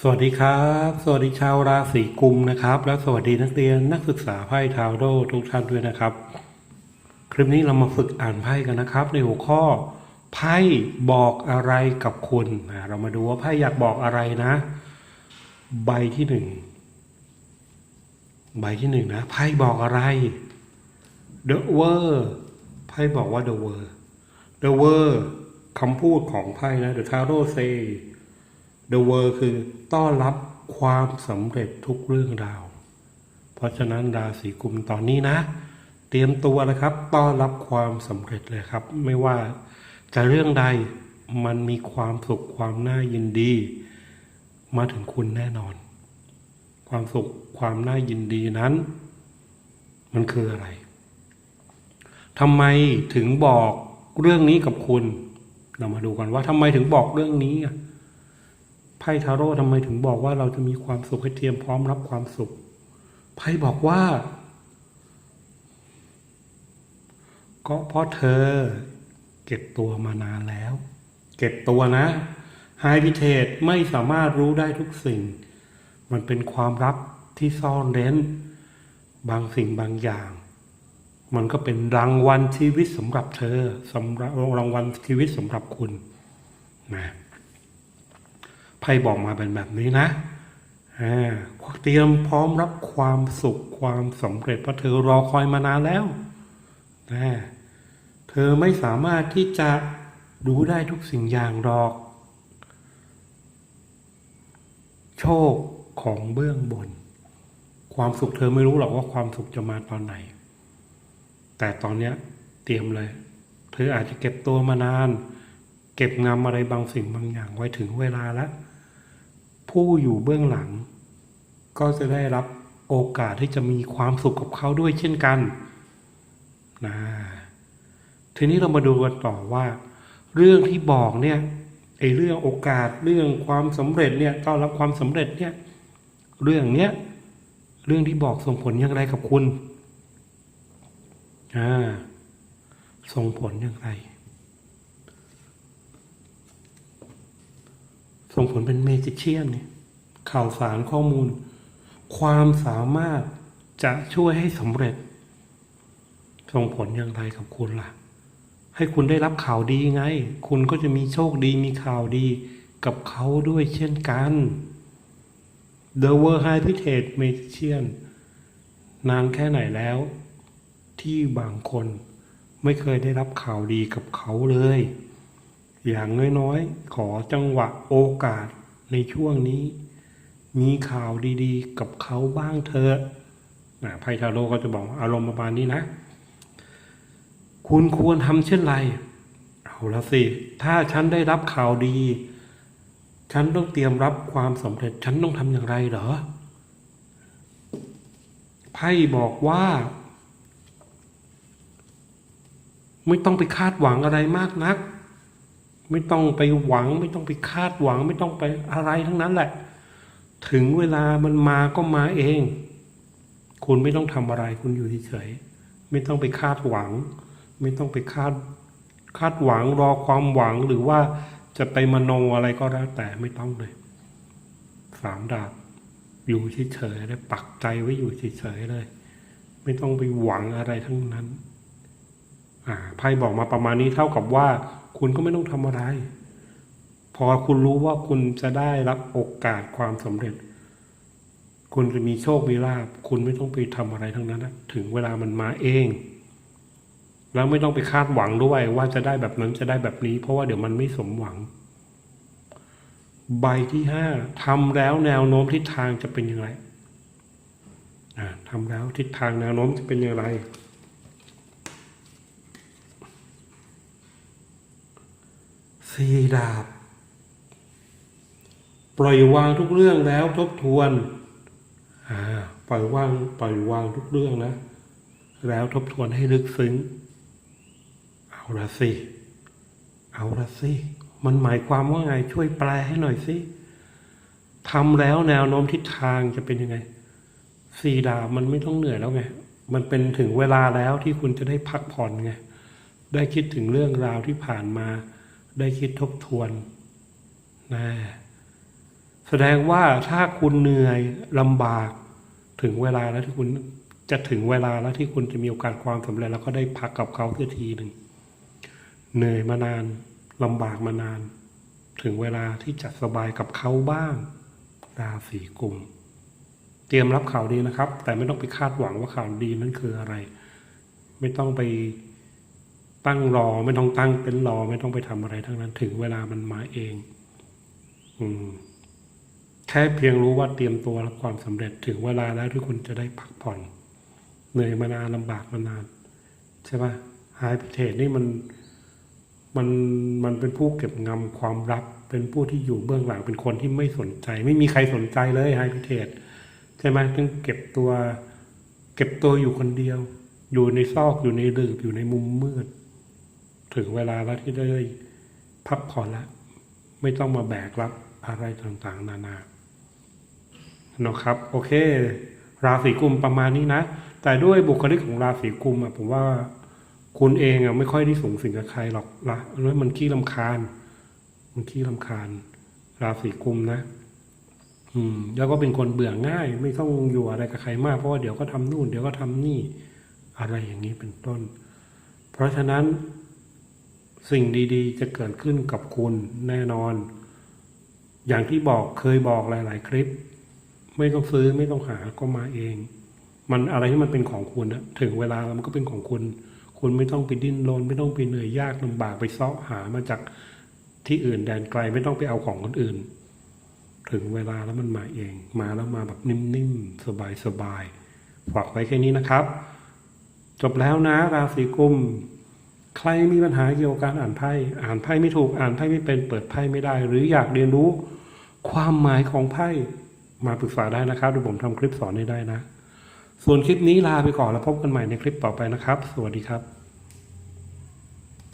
สวัสดีครับ สวัสดีชาวราศีกุมนะครับ และสวัสดีนักเรียนนักศึกษาไพ่ทาวโดทุกท่านด้วยนะครับ คลิปนี้เรามาฝึกอ่านไพ่กันนะครับ ในหัวข้อไพ่บอกอะไรกับคุณอ่าเรามาดูว่าไพ่อยากบอกอะไรนะ ใบที่หนึ่งใบที่หนึ่งนะไพ่บอกอะไร The World ไพ่บอกว่า The World The World คำพูดของไพ่นะ The Tarot say The World คือต้อนรับความสำเร็จทุกเรื่องราว เพราะฉะนั้นราศีกุมตอนนี้นะ เตรียมตัวนะครับ ต้อนรับความสำเร็จเลยครับ ไม่ว่าจะเรื่องใดมันมีความสุขความน่ายินดี มาถึงคุณแน่นอน ความสุขความน่ายินดีนั้น มันคืออะไรทำไมถึงบอกเรื่องนี้กับคุณ เรามาดูกันว่าทำไมถึงบอกเรื่องนี้อะ ไพ่ทาโร่ทำไมถึงบอกว่าเราจะมีความสุขให้เตรียมพร้อมรับความสุข ไพ่บอกว่า ก็เพราะเธอ เก็บตัวมานานแล้ว เก็บตัวนะไฮพิเทตไม่สามารถรู้ได้ทุกสิ่ง มันเป็นความลับที่ซ่อนเร้น บางสิ่งบางอย่าง มันก็เป็นรางวัลชีวิตสำหรับเธอสำหรับรางวัลชีวิตสำหรับคุณนะ พ่บอกมาเป็นแบบนี้นะเตรียมพร้อมรับความสุขความสำเร็จเพราะเธอรอคอยมานานแล้วนะเธอไม่สามารถที่จะรู้ได้ทุกสิ่งอย่างหรอก โชคของเบื้องบน ความสุขเธอไม่รู้หรอกว่าความสุขจะมาตอนไหน แต่ตอนเนี้ยเตรียมเลย เธออาจจะเก็บตัวมานาน เก็บงำอะไรบางสิ่งบางอย่างไว้ถึงเวลาแล้ว ผู้อยู่เบื้องหลัง ก็จะได้รับโอกาสที่จะมีความสุขกับเขาด้วยเช่นกันนะทีนี้เรามาดูกันต่อว่า เรื่องที่บอกเนี่ยไอ้เรื่องโอกาสเรื่องความสำเร็จเนี่ยต้อนรับความสำเร็จเนี่ยเรื่องเนี้ยเรื่องที่บอกส่งผลอย่างไรกับคุณอ่าส่งผลอย่างไร ส่งผลเป็นเมจิเชียนเนี่ยข่าวสารข้อมูล ความสามารถจะช่วยให้สำเร็จ ส่งผลอย่างไรกับคุณล่ะ ให้คุณได้รับข่าวดีไง คุณก็จะมีโชคดีมีข่าวดีกับเขาด้วยเช่นกัน The World High p i t a g e Magician นานแค่ไหนแล้ว ที่บางคนไม่เคยได้รับข่าวดีกับเขาเลย อย่างน้อยๆ ขอจังหวะโอกาสในช่วงนี้ มีข่าวดีๆ กับเขาบ้างเถอะไพ่ทาโร่ก็จะบอกอารมณ์ประมาณนี้นะ คุณควรทำเช่นไร เอาละสิ ถ้าฉันได้รับข่าวดี ฉันต้องเตรียมรับความสำเร็จ ฉันต้องทำอย่างไรเหรอ ไพ่บอกว่า ไม่ต้องไปคาดหวังอะไรมากนัก ไม่ต้องไปหวัง ไม่ต้องไปคาดหวัง ไม่ต้องไปอะไรทั้งนั้นแหละ ถึงเวลามันมาก็มาเอง คุณไม่ต้องทำอะไร คุณอยู่เฉยๆไม่ต้องไปคาดหวัง ไม่ต้องไปคาดคาดหวังรอความหวังหรือว่าจะไปมโนอะไรก็แล้วแต่ไม่ต้องเลยสามดาบอยู่เฉยๆเลยปักใจไว้อยู่เฉยๆเลย ไม่ต้องไปหวังอะไรทั้งนั้น อ่าไพ่บอกมาประมาณนี้เท่ากับว่า คุณก็ไม่ต้องทำอะไร พอคุณรู้ว่าคุณจะได้รับโอกาสความสำเร็จ คุณจะมีโชค มีลาภคุณไม่ต้องไปทำอะไรทั้งนั้นนะถึงเวลามันมาเอง แล้วไม่ต้องไปคาดหวังด้วยว่าจะได้แบบนั้นจะได้แบบนี้ เพราะว่าเดี๋ยวมันไม่สมหวัง ใบที่ห้าทำแล้วแนวโน้มทิศทางจะเป็นอย่างไรทำแล้วทิศทางแนวโน้มจะเป็นอย่างไร สี่ดาบ ปล่อยวางทุกเรื่องแล้วทบทวนอ่าปล่อยวางปล่อยวางทุกเรื่องนะ แล้วทบทวนให้ลึกซึ้ง เอาละสิ เอาละสิ มันหมายความว่าไงช่วยแปลให้หน่อยสิทำแล้วแนวโน้มทิศทางจะเป็นยังไงสี่ดาบมันไม่ต้องเหนื่อยแล้วไง มันเป็นถึงเวลาแล้วที่คุณจะได้พักผ่อนไง ได้คิดถึงเรื่องราวที่ผ่านมา ได้คิดทบทวนนะแสดงว่าถ้าคุณเหนื่อยลำบากถึงเวลาแล้วที่คุณจะถึงเวลาแล้วที่คุณจะมีโอกาสความสำเร็จแล้วก็ได้พักกับเขาเพื่อทีหนึ่งเหนื่อยมานานลำบากมานาน ถึงเวลาที่จะสบายกับเขาบ้างราศีกุมเตรียมรับข่าวดีนะครับ แต่ไม่ต้องไปคาดหวังว่าข่าวดีนั้นคืออะไร ไม่ต้องไป ตั้งรอไม่ต้องตั้งเป็นรอไม่ต้องไปทำอะไรทั้งนั้น ถึงเวลามันมาเอง อืมแค่เพียงรู้ว่าเตรียมตัวรับความสำเร็จถึงเวลาแล้วที่คุณจะได้พักผ่อน เหนื่อยมานานลำบากมานาน ใช่ปะหายพิเทศนี่มันมันมันเป็นผู้เก็บงำความลับเป็นผู้ที่อยู่เบื้องหลังเป็นคนที่ไม่สนใจ ไม่มีใครสนใจเลยหายพิเทศใช่ไหมต้องเก็บตัว เก็บตัวอยู่คนเดียว อยู่ในซอกอยู่ในหลืบอยู่ในมุมมืด ถึงเวลาแล้วที่ได้พักผ่อนแล้วไม่ต้องมาแบกรับอะไรต่างๆ นานาเนาะครับ โอเค ราศีกุมประมาณนี้นะ แต่ด้วยบุคลิกของราศีกุมอะผมว่าคุณเองอะไม่ค่อยได้สูงสิงกับใครหรอกละแล้วมันขี้ลำคาญ มันขี้ลำคาญ ราศีกุมนะอืม แล้วก็เป็นคนเบื่อง่าย ไม่ต้องอยู่อะไรกับใครมากเพราะว่าเดี๋ยวก็ทำนู่น เดี๋ยวก็ทำนี่ อะไรอย่างนี้เป็นต้น เพราะฉะนั้น สิ่งดีๆ จะเกิดขึ้นกับคุณแน่นอน อย่างที่บอกเคยบอกหลาย ๆ คลิป ไม่ต้องซื้อไม่ต้องหาก็มาเอง มันอะไรที่มันเป็นของคุณอะถึงเวลาแล้วมันก็เป็นของคุณ คุณไม่ต้องไปดิ้นรนไม่ต้องไปเหนื่อยยากลำบากไปเสาะหามาจากที่อื่นแดนไกลไม่ต้องไปเอาของคนอื่น ถึงเวลาแล้วมันมาเอง มาแล้วมาแบบนิ่มๆสบายๆฝากไว้แค่นี้นะครับ จบแล้วนะราศีกุม ใครมีปัญหาเกี่ยวกับการอ่านไพ่อ่านไพ่ไม่ถูกอ่านไพ่ไม่เป็นเปิดไพ่ไม่ได้ หรืออยากเรียนรู้ความหมายของไพ่มาปรึกษาได้นะครับเดี๋ยวผมทำคลิปสอนให้ได้นะ ส่วนคลิปนี้ลาไปก่อนแล้วพบกันใหม่ในคลิปต่อไปนะครับ สวัสดีครับ